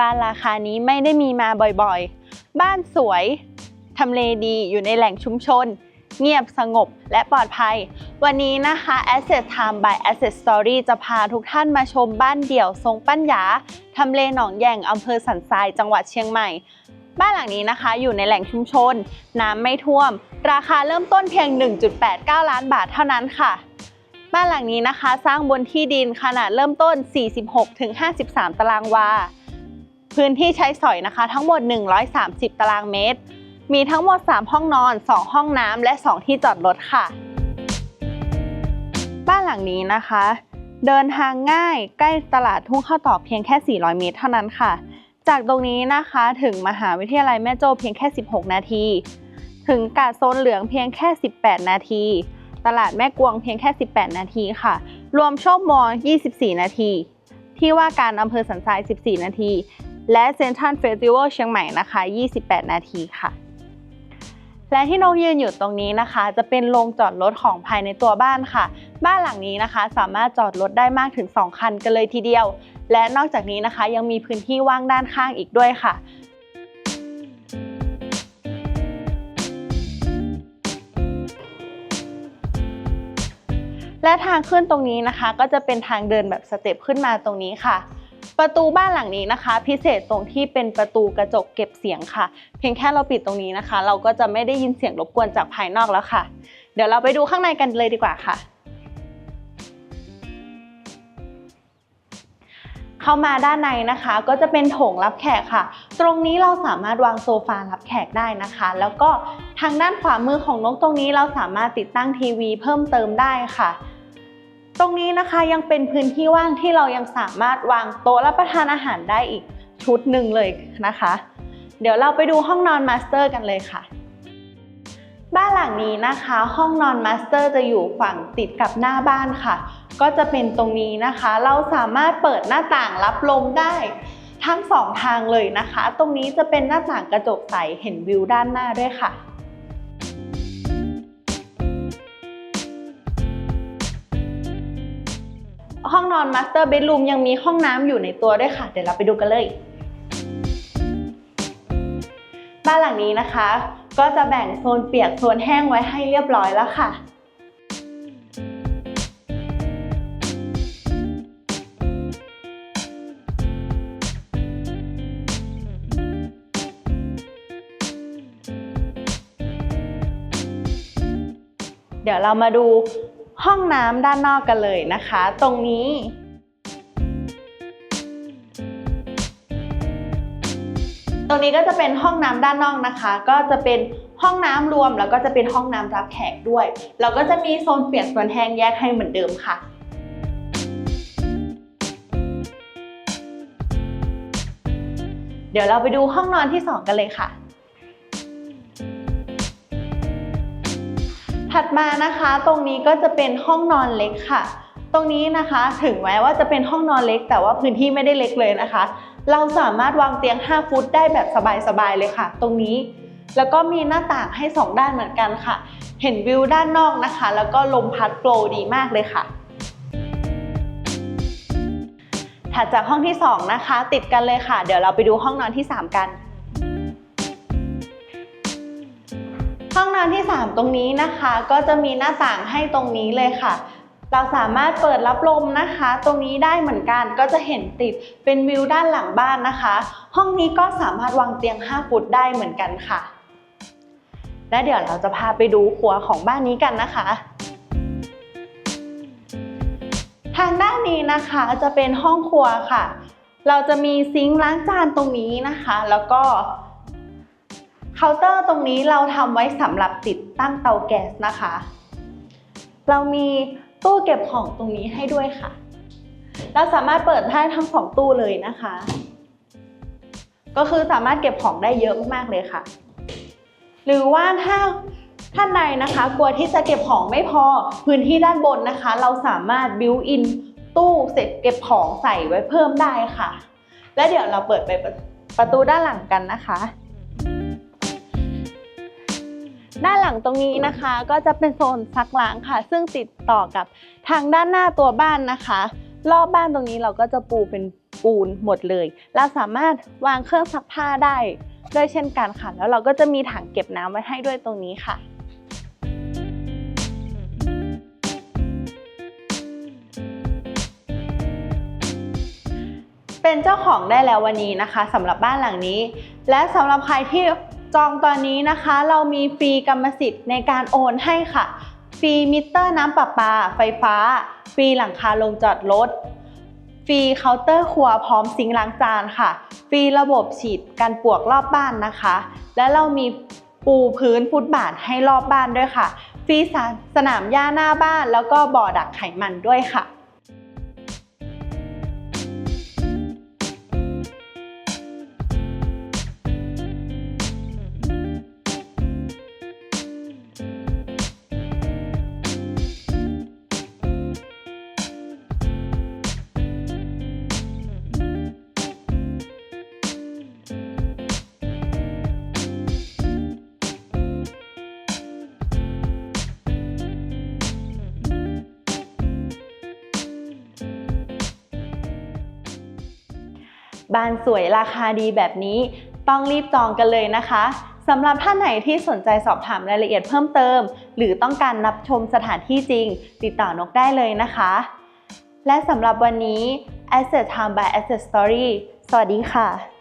บ้านราคานี้ไม่ได้มีมาบ่อยๆ บ้านสวย ทำเลดีอยู่ในแหล่งชุมชน เงียบสงบและปลอดภัย วันนี้นะคะ Asset Time by Asset Story จะพาทุกท่านมาชมบ้านเดี่ยวทรงปัญญา ทำเลหนองแย่งอำเภอสันทรายจังหวัดเชียงใหม่ บ้านหลังนี้นะคะ อยู่ในแหล่งชุมชน น้ำไม่ท่วม ราคาเริ่มต้นเพียง 1.89 ล้านบาทเท่านั้นค่ะบ้านหลังนี้นะคะ สร้างบนที่ดินขนาดเริ่มต้น 46-53 ตารางวา พื้นที่ใช้สอยนะคะ ทั้งหมด 130 ตารางเมตร มีทั้งหมด 3 ห้องนอน 2 ห้องน้ำและ 2 ที่จอดรถค่ะ บ้านหลังนี้นะคะ เดินทางง่ายใกล้ตลาดทุ่งข้าวตอกเพียงแค่ 400 เมตรเท่านั้นค่ะ จากตรงนี้นะคะถึงมหาวิทยาลัยแม่โจ้เพียงแค่ 16 นาที ถึงกาดโซนเหลืองเพียงแค่ 18 นาที ตลาดแม่กวงเพียงแค่ 18 นาทีค่ะ รวมโชคมอ24 นาที ที่ว่าการอำเภอสันทราย 14 นาที และเซนทรัลเฟสติวัลเชียงใหม่นะคะ 28 นาทีค่ะ และที่นกยืนอยู่ตรงนี้นะคะ จะเป็นโรงจอดรถของภายในตัวบ้านค่ะ บ้านหลังนี้นะคะ สามารถจอดรถได้มากถึง 2 คันกันเลยทีเดียว และนอกจากนี้นะคะยังมีพื้นที่ว่างด้านข้างอีกด้วยค่ะและทางขึ้นตรงนี้นะคะ ก็จะเป็นทางเดินแบบสเต็ปขึ้นมาตรงนี้ค่ะ ประตูบ้านหลังนี้นะคะ พิเศษตรงที่เป็นประตูกระจกเก็บเสียงค่ะ เพียงแค่เราปิดตรงนี้นะคะ เราก็จะไม่ได้ยินเสียงรบกวนจากภายนอกแล้วค่ะ เดี๋ยวเราไปดูข้างในกันเลยดีกว่าค่ะเข้ามาด้านในนะคะก็จะเป็นโถงรับแขกค่ะ ตรงนี้เราสามารถวางโซฟารับแขกได้นะคะ แล้วก็ทางด้านขวามือของนกตรงนี้เราสามารถติดตั้งทีวีเพิ่มเติมได้ค่ะ ตรงนี้นะคะยังเป็นพื้นที่ว่างที่เรายังสามารถวางโต๊ะรับประทานอาหารได้อีกชุดหนึ่งเลยนะคะ เดี๋ยวเราไปดูห้องนอนมาสเตอร์กันเลยค่ะ บ้านหลังนี้นะคะ ห้องนอนมาสเตอร์จะอยู่ฝั่งติดกับหน้าบ้านค่ะ ก็จะเป็นตรงนี้นะคะ เราสามารถเปิดหน้าต่างรับลมได้ทั้งสองทางเลยนะคะ ตรงนี้จะเป็นหน้าต่างกระจกใสเห็นวิวด้านหน้าด้วยค่ะ ห้องนอนมาสเตอร์เบดรูมยังมีห้องน้ำอยู่ในตัวด้วยค่ะ เดี๋ยวเราไปดูกันเลย บ้านหลังนี้นะคะ ก็จะแบ่งโซนเปียกโซนแห้งไว้ให้เรียบร้อยแล้วค่ะเดี๋ยวเรามาดู ห้องน้ำด้านนอกกันเลยนะคะ ตรงนี้ตรงนี้ก็จะเป็นห้องน้ำด้านนอกนะคะ ก็จะเป็นห้องน้ำรวมแล้วก็จะเป็นห้องน้ำรับแขกด้วย เราก็จะมีโซนเปียกโซนแห้งแยกให้เหมือนเดิมค่ะเดี๋ยวเราไปดูห้องนอนที่ 2 กันเลยค่ะ ถัดมานะคะตรงนี้ก็จะเป็นห้องนอนเล็กค่ะ ตรงนี้นะคะถึงแม้ว่าจะเป็นห้องนอนเล็ก แต่ว่าพื้นที่ไม่ได้เล็กเลยนะคะ เราสามารถวางเตียง 5 ฟุตได้แบบสบายๆเลยค่ะ ตรงนี้ แล้วก็มีหน้าต่างให้ 2 ด้านเหมือนกันค่ะ เห็นวิวด้านนอกนะคะ แล้วก็ลมพัดโปรดีมากเลยค่ะถัดจากห้องที่ 2 นะคะ ติดกันเลยค่ะ เดี๋ยวเราไปดูห้องนอนที่ 3 กัน ห้องนอนที่ 3 ตรงนี้นะคะ ก็จะมีหน้าต่างให้ตรงนี้เลยค่ะ เราสามารถเปิดรับลมนะคะ ตรงนี้ได้เหมือนกันก็จะเห็นติดเป็นวิวด้านหลังบ้านนะคะ ห้องนี้ก็สามารถวางเตียง 5 ฟุตได้เหมือนกันค่ะ และเดี๋ยวเราจะพาไปดูครัวของบ้านนี้กันนะคะทางด้านนี้นะคะจะเป็นห้องครัวค่ะ เราจะมีซิงค์ล้างจานตรงนี้นะคะ แล้วก็ เคาน์เตอร์ตรงนี้เราทำไว้สำหรับติดตั้งเตาแก๊สนะคะ เรามีตู้เก็บของตรงนี้ให้ด้วยค่ะ เราสามารถเปิดได้ทั้งสองตู้เลยนะคะ ก็คือสามารถเก็บของได้เยอะมากๆเลยค่ะ หรือว่าถ้าท่านใดนะคะ กลัวที่จะเก็บของไม่พอพื้นที่ด้านบนนะคะ เราสามารถบิวอินตู้เสร็จเก็บของใส่ไว้เพิ่มได้ค่ะ และเดี๋ยวเราเปิดไปประตูด้านหลังกันนะคะ ด้านหลังตรงนี้นะคะก็จะเป็นโซนซักล้างค่ะ ซึ่งติดต่อกับทางด้านหน้าตัวบ้านนะคะ รอบบ้านตรงนี้เราก็จะปูเป็นปูนหมดเลย เราสามารถวางเครื่องซักผ้าได้ด้วยเช่นกันค่ะ แล้วเราก็จะมีถังเก็บน้ำไว้ให้ด้วยตรงนี้ค่ะเป็นเจ้าของได้แล้ววันนี้นะคะสำหรับบ้านหลังนี้ และสำหรับใครที่ จองตอนนี้นะคะเรามีฟรีกรรมสิทธิ์ในการโอนให้ค่ะ ฟรีมิเตอร์น้ำประปา ไฟฟ้า ฟรีหลังคาลงจอดรถ ฟรีเคาน์เตอร์ครัวพร้อมซิงล้างจานค่ะ ฟรีระบบฉีดกันปวกรอบบ้านนะคะ และเรามีปูพื้นฟุตบาทให้รอบบ้านด้วยค่ะ ฟรีสาสนามหญ้าหน้าบ้านแล้วก็บ่อดักไขมันด้วยค่ะ บ้านสวยราคาดีแบบนี้ ต้องรีบจองกันเลยนะคะสำหรับท่านไหนที่สนใจสอบถามรายละเอียดเพิ่มเติม หรือต้องการรับชมสถานที่จริง ติดต่อนกได้เลยนะคะ และสำหรับวันนี้ Asset Time by Asset Story สวัสดีค่ะ